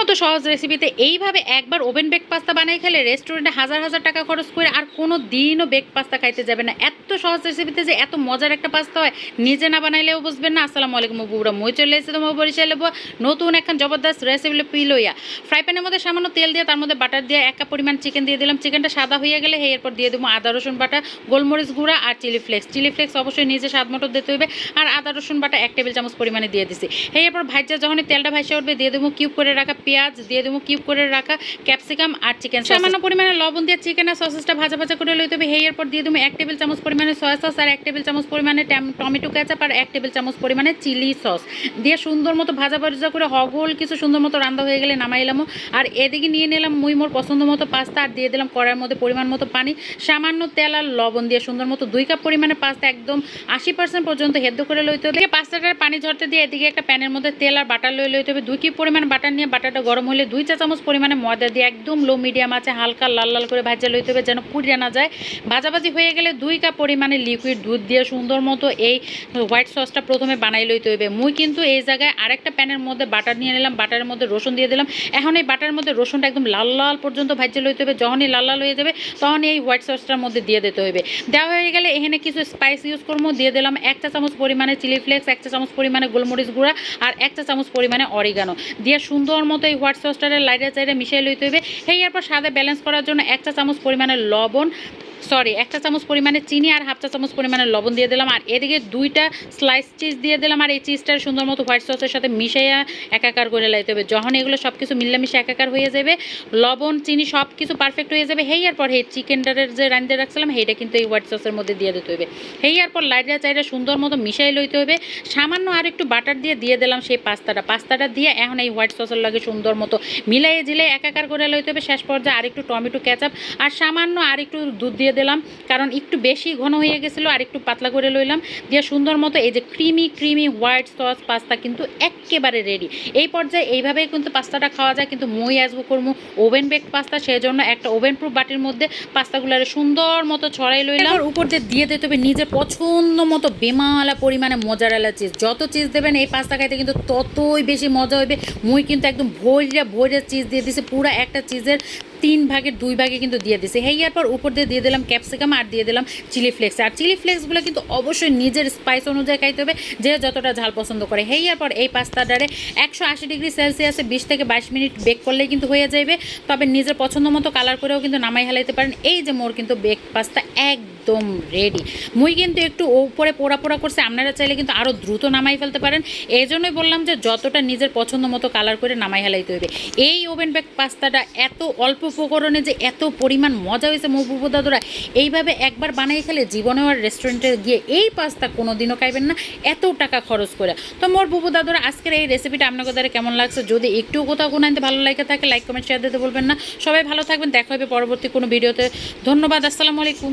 মতো সহজ রেসিপিতে এইভাবে একবার ওভেন বেক পাস্তা বানাই খেলে রেস্টুরেন্টে হাজার হাজার টাকা খরচ করে আর কোনো দিনও বেক পাস্তা খাইতে যাবে না। এত সহজ রেসিপিতে যে এত মজার একটা পাস্তা হয়, নিজে না বানাইলেও বুঝবেন না। আসসালামু আলাইকুম বুবরা মই চলে এসেছে তোমার বরিশাল নতুন এখন জবরদস্ত রেসিপি পিলইয়া ফ্রাই প্যানের মধ্যে সামান্য তেল দিয়ে, তার মধ্যে বাটার দিয়ে এক কাপ পরিমাণ চিকেন দিয়ে দিলাম। চিকেনটা সাদা হয়ে গেলে এরপর দিয়ে দেবো আদা, রসুন বাটা, গোলমরিচ গুঁড়া আর চিলি ফ্লেক্স চিলি ফ্লেক্স অবশ্যই নিজে স্বাদ মতো দিতে হবে। আর আদা, রসুন বাটা এক টেবিল চামচ পরিমাণে দিয়ে দিছি। এরপর ভাজা যখন তেলটা ভাইসে উঠবে, দিয়ে দেবো কিউব করে রাখা পেঁয়াজ দিয়ে দেবো কিউব করে রাখা ক্যাপসিকাম আর চিকেন সামান্য পরিমাণে লবণ দিয়ে চিকেন আর সসেসটা ভাজা ভাজা করে লইতে হবে। এই পর দিয়ে দেবো এক টেবিল চামচ পরিমাণে সয়া সস আর এক টেবিল চামচ পরিমাণে টমেটো কেচাপ আর এক টেবিল চামচ পরিমাণে চিলি সস দিয়ে সুন্দর মতো ভাজা ভাজা করে হগল কিছু সুন্দর মতো রান্না হয়ে গেলে নামাই নামাইলামও আর এদিকে নিয়ে নিলাম মুই মোর পছন্দ মতো পাস্তা আর দিয়ে দিলাম কড়াইয়ের মধ্যে পরিমাণ মতো পানি। সামান্য তেল আর লবণ দিয়ে সুন্দর মতো দুই কাপ পরিমাণে পাস্তা একদম আশি পার্সেন্ট পর্যন্ত হেদ্দ করে লইতে হবে। পাস্তাটার পানি ঝরতে দিয়ে এদিকে একটা প্যানের মধ্যে তেল আর বাটার লই লইতে হবে। দুই কি পরিমাণ বাটার নিয়ে বাটারটা গরম হলে দুই চা চামচ পরিমাণে ময়দা দিয়ে একদম লো মিডিয়াম আছে হালকা লাল লাল করে ভাজা লইতে হবে যেন পুড়িয়ে না যায়। ভাজাভাজি হয়ে গেলে দুই কাপ পরিমাণে লিকুইড দুধ দিয়ে সুন্দর মতো এই হোয়াইট সসটা প্রথমে বানাই লইতে হবে মুই কিন্তু এই জায়গায় আরেকটা প্যানের মধ্যে বাটার নিয়ে নিলাম বাটারের মধ্যে রসুন দিয়ে দিলাম। এখন এই বাটারের মধ্যে রসুনটা একদম লাল লাল পর্যন্ত ভাজে লইতে হবে। যখনই লাল লাল হয়ে যাবে তখন এই হোয়াইট সসটার মধ্যে দিয়ে দিতে হবে দেওয়া হয়ে গেলে এখানে কিছু স্পাইস ইউজ করব। দিয়ে দিলাম এক চা চামচ পরিমাণে চিলি ফ্লেক্স এক চা চামচ পরিমাণে গোলমরিচ গুঁড়া আর এক চা চামচ পরিমাণে অরিগানো দিয়ে সুন্দর মতো এই হোয়াইট সসটারে লাইটে চাইডে মিশিয়ে লইতে হবে সেই এরপর স্বাদে ব্যালেন্স করার জন্য এক চা চামচ পরিমাণে লবণ সরি একটা চামচ পরিমাণে চিনি আর হাফ চা চামচ পরিমাণে লবণ দিয়ে দিলাম। আর এদিকে দুইটা স্লাইস চিজ দিয়ে দিলাম আর এই চিজটার সুন্দর মতো হোয়াইট সসের সাথে মিশাইয়া একাকার করে লাইতে হবে। যখন এগুলো সব কিছু মিল্লামিশে একাকার হয়ে যাবে, লবণ, চিনি সব কিছু পারফেক্ট হয়ে যাবে। হেই পর এই চিকেনটার যে রান্ধতে রাখছিলাম, হেইটা কিন্তু এই হোয়াইট সসের মধ্যে দিয়ে দিতে হবে। হেই পর লাইটটা চাইটা সুন্দর মতো মিশাই লইতে হবে। সামান্য আর একটু বাটার দিয়ে দিয়ে দিলাম সেই পাস্তাটা। পাস্তাটা দিয়ে এখন এই হোয়াইট সসের লাগে সুন্দর মতো মিলাইয়ে ঝিলে একাকার করে লইতে হবে। শেষ পর্যায়ে আর একটু টমেটো ক্যাচাপ আর সামান্য আর একটু দুধ দিয়ে দিলাম, কারণ একটু বেশি ঘন হয়ে গেছিল আর একটু পাতলা করে লইলাম। দিয়ে সুন্দর মতো এই যে creamy creamy white sauce pasta কিন্তু একেবারে রেডি এই পর্যায়ে এইভাবেই কিন্তু পাস্তাটা খাওয়া যায়, কিন্তু মই আসব করব ওভেন বেক পাস্তা সেই জন্য একটা ওভেন প্রুফ বাটির মধ্যে পাস্তাগুলোর সুন্দর মতো ছড়াই লইলাম। আর উপর দিয়ে দিয়ে দিতে হবে নিজের পছন্দ মতো বেমালা পরিমাণে মজার মজারালা চিজ যত চিজ দেবেন এই পাস্তা খাইতে কিন্তু ততই বেশি মজা হবে মুই কিন্তু একদম ভৈরা ভৈরা চিজ দিয়ে দিছে, পুরো একটা চিজের তিন ভাগের দুই ভাগে কিন্তু দিয়ে দিছে। হেয়ার পর উপর দিয়ে দিয়ে দিলাম ক্যাপসিকাম আর দিয়ে দিলাম চিলি ফ্লেক্স আর চিলি ফ্লেক্সগুলো কিন্তু অবশ্যই নিজের স্পাইস অনুযায়ী খাইতে হবে, যে যতটা ঝাল পছন্দ করে। হেয়ার পর এই পাস্তাটারে একশো আশি ডিগ্রি সেলসিয়াসে বিশ থেকে বাইশ মিনিট বেক করলেই কিন্তু হয়ে যাবে তবে নিজের পছন্দ মতো কালার করেও কিন্তু নামাই হেলাইতে পারেন। এই যে মোর কিন্তু বেক পাস্তা একদম রেডি মুই কিন্তু একটু উপরে পোড়া পোড়া করছে, আপনারা চাইলে কিন্তু আরও দ্রুত নামাই ফেলতে পারেন। এই জন্যই বললাম যে যতটা নিজের পছন্দ মতো কালার করে নামাই হেলাইতে হবে এই ওভেন বেক পাস্তাটা এত অল্প উপকরণে যে এত পরিমাণ মজা হয়েছে মহবুব দাদুরা, এইভাবে একবার বানিয়ে খেলে জীবনে আর রেস্টুরেন্টে গিয়ে এই পাস্তা কোনো দিনও খাইবেন না, এত টাকা খরচ করে। তো মোর বুবু দাদুরা, আজকের এই রেসিপিটা আপনাকে দ্বারা কেমন লাগছে? যদি একটু কোথাও কোনো আনতে ভালো লাগে থাকে লাইক কমেন্ট শেয়ার দিতে বলবেন না। সবাই ভালো থাকবেন, দেখা হবে পরবর্তী কোনো ভিডিওতে ধন্যবাদ, আসসালামু আলাইকুম।